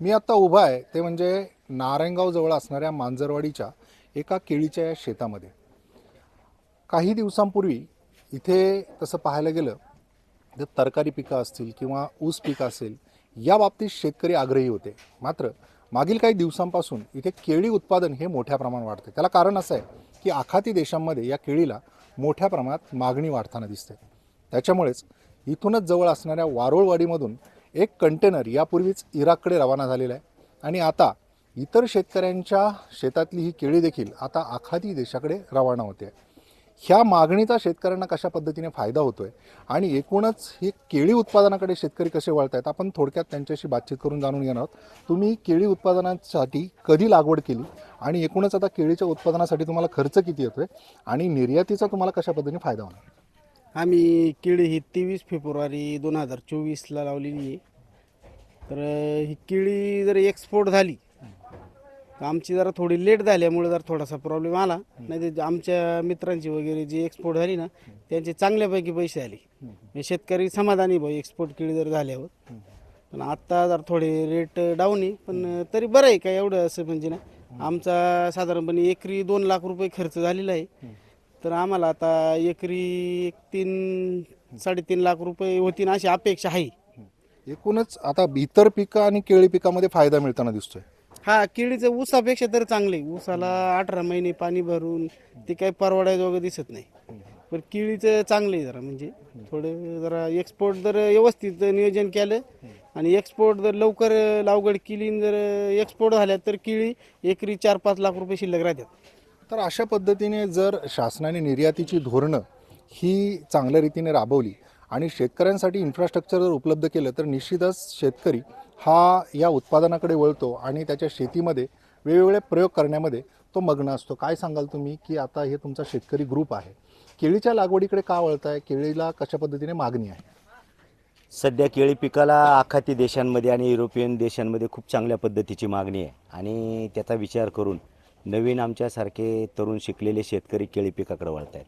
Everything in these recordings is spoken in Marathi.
मी आत्ता उभा आहे ते म्हणजे नारायणगावजवळ असणाऱ्या मांजरवाडीच्या एका केळीच्या या शेतामध्ये. काही दिवसांपूर्वी इथे तसं पाहायला गेलं तर तरकारी पिकं असतील किंवा ऊस पिकं असेल या बाबतीत शेतकरी आग्रही होते. मात्र मागील काही दिवसांपासून इथे केळी उत्पादन हे मोठ्या प्रमाणात वाढते त्याला कारण असं आहे की आखाती देशांमध्ये या केळीला मोठ्या प्रमाणात मागणी वाढताना दिसते. त्याच्यामुळेच इथूनच जवळ असणाऱ्या वारोळवाडीमधून एक कंटेनर यापूर्वीच इराककडे रवाना झालेला आहे. आणि आता इतर शेतकऱ्यांच्या शेतातली ही केळी देखील आता आखाती देशाकडे रवाना होते ह्या मागणीचा शेतकऱ्यांना कशा पद्धतीने फायदा होतोय? आणि एकूणच हे केळी उत्पादनाकडे शेतकरी कसे वळत आहेत आपण थोडक्यात त्यांच्याशी बातचीत करून जाणून घेणार आहोत. तुम्ही केळी उत्पादनासाठी कधी लागवड केली? आणि एकूणच आता केळीच्या उत्पादनासाठी तुम्हाला खर्च किती येतोय? आणि निर्यातीचा तुम्हाला कशा पद्धतीने फायदा होणार? आम्ही केळी ही तेवीस फेब्रुवारी दोन हजार चोवीसला लावलेली आहे. तर ही केळी जर एक्सपोर्ट झाली तर आमची जरा थोडी लेट झाल्यामुळे जरा थोडासा प्रॉब्लेम आला. नाही तर आमच्या मित्रांची वगैरे जी एक्सपोर्ट झाली ना त्यांचे चांगल्यापैकी पैसे आले. म्हणजे शेतकरी समाधानी भाऊ एक्सपोर्ट केळी जर झाल्यावर. पण आत्ता जर थोडे रेट डाऊन आहे. पण तरी बरं आहे का एवढं असं म्हणजे ना आमचा साधारणपणे एकरी दोन लाख रुपये खर्च झालेला आहे. तर आम्हाला आता एकरी एक तीन साडेतीन लाख रुपये होतीन अशी अपेक्षा आहे. एकूणच आता इतर पिकं आणि केळी पिकामध्ये फायदा मिळताना दिसतोय. हा केळीचं ऊसापेक्षा तर चांगले ऊसाला अठरा महिने पाणी भरून ते काही परवडायजोगं दिसत नाही. पण केळीचं चांगलं आहे जरा म्हणजे थोडं जरा एक्सपोर्ट जर व्यवस्थित नियोजन केलं आणि एक्सपोर्ट जर लवकर लागवड केली आणि जर एक्सपोर्ट झाल्या तर केळी एकरी चार पाच लाख रुपये शिल्लक राहतात. तर अशा पद्धतीने जर शासनाने निर्यातीची धोरणं ही चांगल्या रीतीने राबवली आणि शेतकऱ्यांसाठी इन्फ्रास्ट्रक्चर जर उपलब्ध केलं तर निश्चितच शेतकरी हा या उत्पादनाकडे वळतो आणि त्याच्या शेतीमध्ये वेगवेगळे प्रयोग करण्यामध्ये तो मग्न असतो. काय सांगाल तुम्ही की आता हे तुमचा शेतकरी ग्रुप आहे? केळीच्या लागवडीकडे का वळताय? केळीला कशा पद्धतीने मागणी आहे? सध्या केळी पिकाला आखाती देशांमध्ये आणि युरोपियन देशांमध्ये खूप चांगल्या पद्धतीची मागणी आहे. आणि त्याचा विचार करून नवीन आमच्यासारखे तरुण शिकलेले शेतकरी केळी पिकाकडे वळत आहेत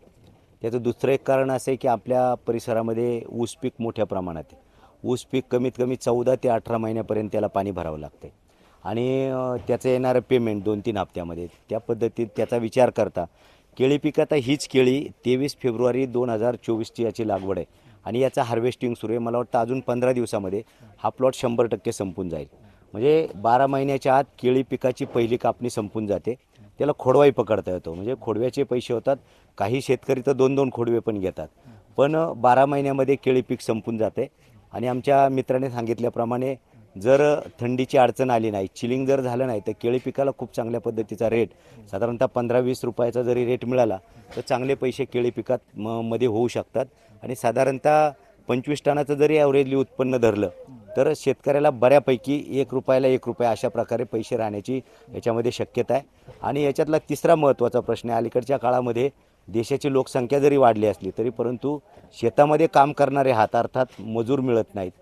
त्याचं दुसरं एक कारण असं आहे की आपल्या परिसरामध्ये ऊस पीक मोठ्या प्रमाणात आहे. ऊस पीक कमीत कमी चौदा ते अठरा महिन्यापर्यंत त्याला पाणी भरावं लागतं आहे आणि त्याचं येणारं पेमेंट दोन तीन हप्त्यामध्ये. त्या पद्धतीत त्याचा विचार करता केळी पीक आता हीच केळी तेवीस फेब्रुवारी दोन हजार चोवीसची याची लागवड आहे. आणि याचा हार्वेस्टिंग सुरू आहे. मला वाटतं अजून पंधरा दिवसामध्ये हा प्लॉट शंभर टक्के संपून जाईल. म्हणजे बारा महिन्याच्या आत केळी पिकाची पहिली कापणी संपून जाते. त्याला खोडवाही पकडता येतो. म्हणजे खोडव्याचे पैसे होतात. काही शेतकरी तर दोन दोन खोडवे पण घेतात. पण बारा महिन्यामध्ये केळी पीक संपून जाते. आणि आमच्या मित्राने सांगितल्याप्रमाणे जर थंडीची अडचण आली नाही चिलिंग जर झालं नाही तर केळी पिकाला खूप चांगल्या पद्धतीचा रेट साधारणतः पंधरा वीस रुपयाचा जरी रेट मिळाला तर चांगले पैसे केळी पिकात म मध्ये होऊ शकतात. आणि साधारणतः पंचवीस टनाचं जरी ॲव्हरेजली उत्पन्न धरलं तर शेतकऱ्याला बऱ्यापैकी एक रुपयाला एक रुपया अशा प्रकारे पैसे राहण्याची याच्यामध्ये शक्यता आहे. आणि याच्यातला तिसरा महत्त्वाचा प्रश्न आहे अलीकडच्या काळामध्ये देशाची लोकसंख्या जरी वाढली असली तरी परंतु शेतामध्ये काम करणारे हात अर्थात मजूर मिळत नाहीत.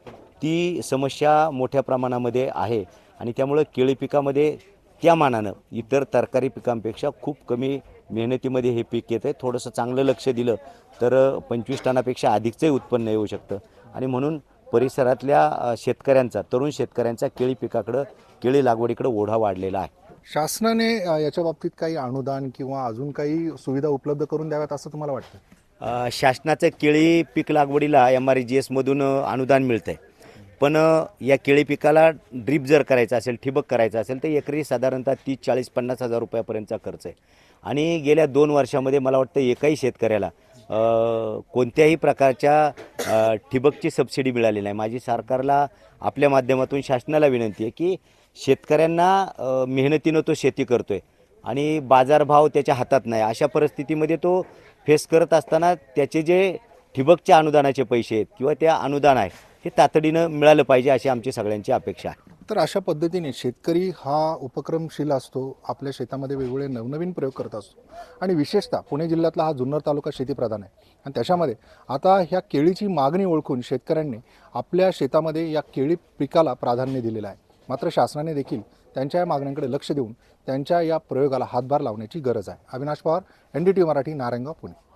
ती समस्या मोठ्या प्रमाणामध्ये आहे आणि त्यामुळं केळी पिकामध्ये त्या मानानं इतर तरकारी पिकांपेक्षा खूप कमी मेहनतीमध्ये हे पीक येतं आहे थोडंसं चांगलं लक्ष दिलं तर पंचवीस टनापेक्षा अधिकचंही उत्पन्न येऊ शकतं. आणि म्हणून परिसरातल्या शेतकऱ्यांचा तरुण शेतकऱ्यांचा केळी पिकाकडं केळी लागवडीकडं ओढा वाढलेला आहे. शासनाने याच्या बाबतीत काही अनुदान किंवा अजून काही सुविधा उपलब्ध करून द्याव्यात असं तुम्हाला वाटतं? शासनाचं केळी पीक लागवडीला एम आर जी एसमधून अनुदान मिळतं आहे पण या केळी पिकाला ड्रीप जर करायचं असेल ठिबक करायचं असेल तर एकरी साधारणतः तीस चाळीस पन्नास हजार रुपयापर्यंतचा खर्च आहे. आणि गेल्या दोन वर्षामध्ये मला वाटतं एकाही शेतकऱ्याला कोणत्याही प्रकारच्या ठिबकची सबसिडी मिळाली नाही. माझी सरकारला आपल्या माध्यमातून शासनाला विनंती आहे की शेतकऱ्यांना मेहनतीनं तो शेती करतो आहे आणि बाजारभाव त्याच्या हातात नाही. अशा परिस्थितीमध्ये तो फेस करत असताना त्याचे जे ठिबकच्या अनुदानाचे पैसे आहेत किंवा त्या अनुदान आहे हे तातडीनं मिळालं पाहिजे अशी आमची सगळ्यांची अपेक्षा आहे. तर अशा पद्धतीने शेतकरी हा उपक्रमशील असतो आपल्या शेतामध्ये वेगवेगळे नवनवीन प्रयोग करत असतो. आणि विशेषतः पुणे जिल्ह्यातला हा जुन्नर तालुका शेतीप्रधान आहे. आणि त्याच्यामध्ये आता ह्या केळीची मागणी ओळखून शेतकऱ्यांनी आपल्या शेतामध्ये या केळी पिकाला प्राधान्य दिलेलं आहे. मात्र शासनाने देखील त्यांच्या या मागण्यांकडे लक्ष देऊन त्यांच्या या प्रयोगाला हातभार लावण्याची गरज आहे. Avinash Pawar N D T Marathi Narayangaon Pune.